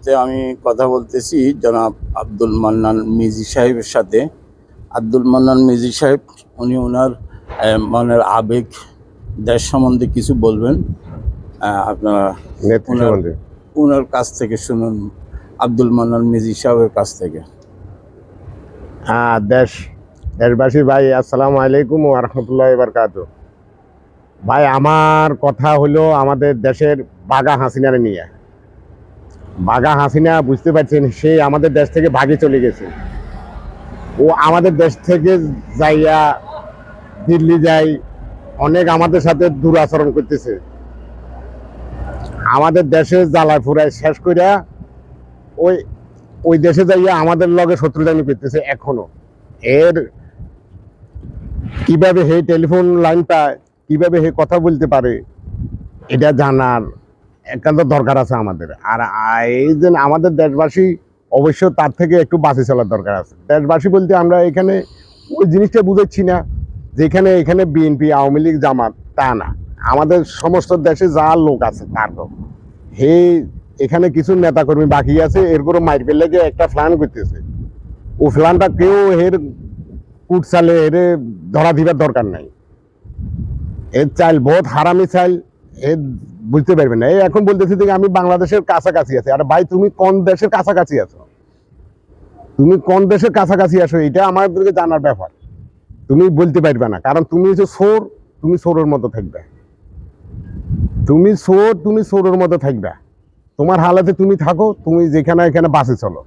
মুহূর্তে আমি কথা বলতেছি জনাব আব্দুল মান্নান মিজি সাহেবের সাথে। আব্দুল মান্নান মিজি সাহেব উনি ওনার মনের আবেগ দেশ সম্বন্ধে কিছু বলবেন? আপনারা ওনার- কাছ থেকে শুনুন আব্দুল মান্নান মিজি সাহেবের কাছ থেকে। হ্যাঁ দেশ দেশবাসী ভাই আসসালামু আলাইকুম রহমতুল্লাহ বারকাত ভাই আমার কথা হলো আমাদের দেশের বাগা হাসিনার নিয়ে। বাগা হাসিনা বুঝতে পারছেন, সে আমাদের দেশ থেকে ভাগে চলে গেছে। ও আমাদের দেশ থেকে যাইয়া দিল্লি যাই, অনেক আমাদের সাথে দুরাচরণ করতেছে। আমাদের দেশে জ্বালায় ফুরায় শেষ করিয়া ওই ওই দেশে যাইয়া আমাদের লগে শত্রুতানি করতেছে এখনও। এর কীভাবে হে টেলিফোন লাইন পায় কীভাবে হে কথা বলতে পারে, এটা জানার একান্ত দরকার আছে আমাদের। আর এই যে আমাদের দেশবাসী অবশ্য তার থেকে একটু বাঁচি চলার দরকার আছে। দেশবাসী বলতে আমরা এখানে ওই জিনিসটা বুঝাচ্ছি না, যেখানে, এখানে বিএনপি, আওয়ামী লীগ, জামাত, তা না। আমাদের সমস্ত দেশে যা লোক আছে, তার লোক। হে, এখানে কিছু নেতাকর্মী বাকি আছে এরপরে মাইর পেলে যে একটা প্ল্যান করতেছে। ও প্ল্যানটা কেউ এর কুট চালে, এর ধরা দিবার দরকার নাই। এর চাইল বহুত হারামি চাইল, এর বুঝতে পারবে না। এই এখন বলতেছি যে আমি বাংলাদেশের কাছাকাছি আছি। আর ভাই, তুমি কোন দেশের কাছাকাছি আছো? তুমি কোন দেশের কাছাকাছি আছো? এটা আমাদেরকে জানার ব্যাপার। তুমি বলতে পারবে না। কারণ তুমি হচ্ছে সোর তুমি সোরের মতো থাকবে। তুমি সোর তুমি সোরের মতো থাকবে। তোমার হালাতে তুমি থাকো, তুমি যেখানে এখানে বাসে চলো।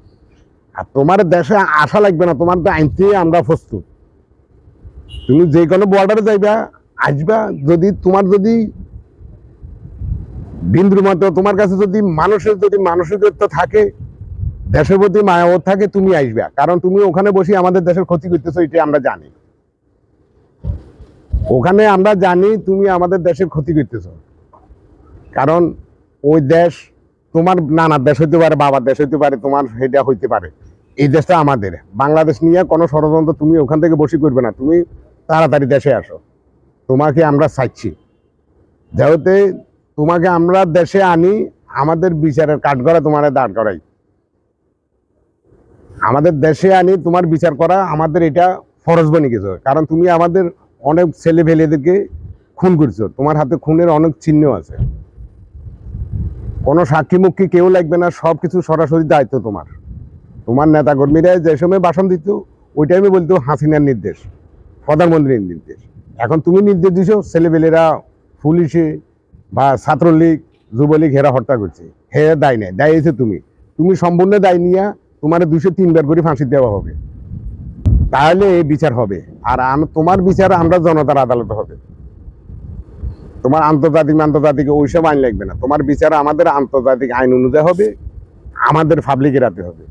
আর তোমার দেশে আসা লাগবে না, তোমার আইনতে আমরা প্রস্তুত। তুমি যে কোনো বর্ডারে যাইবা, আসবা, যদি তোমার যদি বিন্দুর মতো তোমার কাছে যদি মানুষের যদি মানসিকত্ব থাকে, দেশের প্রতি মায়াবোধ থাকে, তুমি আসবে। কারণ তুমি ওখানে বসে আমাদের দেশের ক্ষতি করতেছো এটা আমরা জানি। ওখানে আমরা জানি তুমি আমাদের দেশের ক্ষতি করতেছো। কারণ ওই দেশ তোমার নানার দেশ হইতে পারে বাবার দেশ হইতে পারে, তোমার সেটা হইতে পারে। এই দেশটা আমাদের। বাংলাদেশ নিয়ে কোনো ষড়যন্ত্র তুমি ওখান থেকে বসে করবে না। তুমি তাড়াতাড়ি দেশে আসো। তোমাকে আমরা চাইছি। যেহেতু তোমাকে আমরা দেশে আনি, আমাদের বিচারের কাঠ করা তোমার দাঁড় করাই। আমাদের দেশে আনি, তোমার বিচার করা, আমাদের এটা ফরজ বনে গেছে। কারণ তুমি আমাদের অনেক ছেলে ফেলেদেরকে খুন করছ। তোমার হাতে খুনের অনেক চিহ্ন আছে। কোনো সাক্ষী মুক্ষী কেউ লাগবে না, সব কিছু সরাসরি দায়িত্ব তোমার। তোমার নেতাকর্মীরা যে সময় ভাষণ দিত, ওই টাইমে বলতো, হাসিনার নির্দেশ, প্রধানমন্ত্রীর নির্দেশ। এখন তুমি নির্দেশ দিছো, ছেলেপেলেরা পুলিশে বা ছাত্রলীগ, যুবলীগ, হেরা হত্যা করছে। হে, দায় নেই, দায় এসে তুমি। তুমি সম্পূর্ণ দায় নিয়ে তোমার দুশো তিনবার করে ফাঁসি দেওয়া হবে। তাহলে এই বিচার হবে। আর তোমার বিচার আমরা জনতার আদালতে হবে। তোমার আন্তর্জাতিক আন্তর্জাতিক ওইসব আইন লাগবে না। তোমার বিচার আমাদের আন্তর্জাতিক আইন অনুযায়ী হবে, আমাদের পাবলিকের হাতে হবে।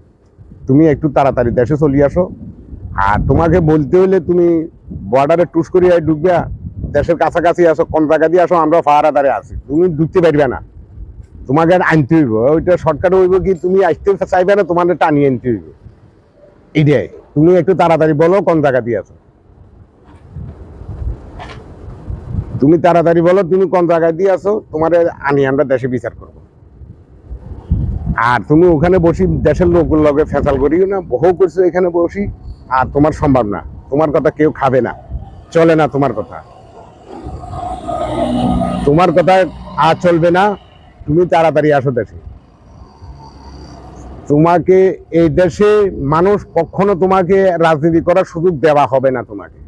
তুমি একটু তাড়াতাড়ি দেশে চলে আসো। আর তোমাকে বলতে হলে তুমি বর্ডারে টুস করিয়া ঢুকবা দেশের কাছাকাছি আসো, কোন জায়গা দিয়ে আসো, আমরা ফাহারাদারে আছি। তুমি ঢুকতে পারবে না। তোমাকে আনতে হইব। ওইটা শর্টকাট হইব কি, তুমি আসতে চাইবে না তোমাদের টানিয়ে আনতে হইব। এটাই তুমি একটু তাড়াতাড়ি বলো, কোন জায়গা দিয়ে আছো তুমি তাড়াতাড়ি বলো, তুমি কোন জায়গায় দিয়ে আসো, তোমার আনি আমরা দেশে বিচার করব। আর তুমি ওখানে বসি, দেশের লোক লগে ফেসাল করিও না, বহু করছ এখানে বসি, আর তোমার সম্ভব না তোমার কথা কেউ খাবে না। চলে না তোমার কথা। তোমার কথা আর চলবে না, তুমি তাড়াতাড়ি আসো দেশে। তোমাকে এই দেশে মানুষ কখনো তোমাকে রাজনীতি করার সুযোগ দেওয়া হবে না তোমাকে।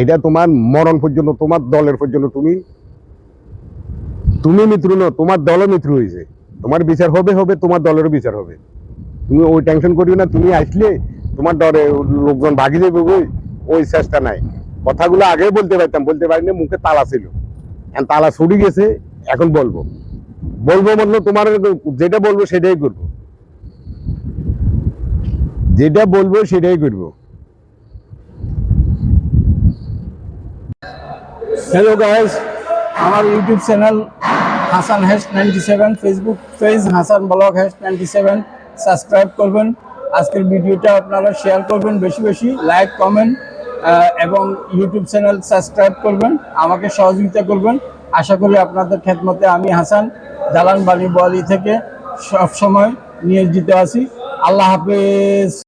এটা তোমার মরণ পর্যন্ত, তোমার দলের পর্যন্ত তুমি তুমি মিত্র ন তোমার দলও মিত্র হয়েছে তোমার বিচার হবে হবে, তোমার দলেরও বিচার হবে। তুমি ওই টেনশন করিও না, তুমি আসলে তোমার ডরে লোকজন ভাগি যাবে ওই চেষ্টা নাই। কথাগুলো আগে বলতে পারতাম, বলতে পারিনি, মুখে তালা ছিল। তালা ছুটি গেছে, এখন বলব। বলব মতলব তোমার যেটা বলব সেটাই করব। যেটা বলব সেটাই করব। হ্যালো গাইস আমার YouTube channel Hasan hash ninety seven Facebook page Hasan blog hash ninety seven subscribe করবেন। আজকের ভিডিওটা আপনারা শেয়ার করবেন, বেশি বেশি লাইক কমেন্ট এবং ইউটিউব চ্যানেল সাবস্ক্রাইব করবেন, আমাকে সহযোগিতা করবেন। আশা করি আপনাদের খেদমতে আমি হাসান জালান বাড়ি বোয়ালি থেকে সবসময় নিয়োজিত আছি। আল্লাহ হাফেজ।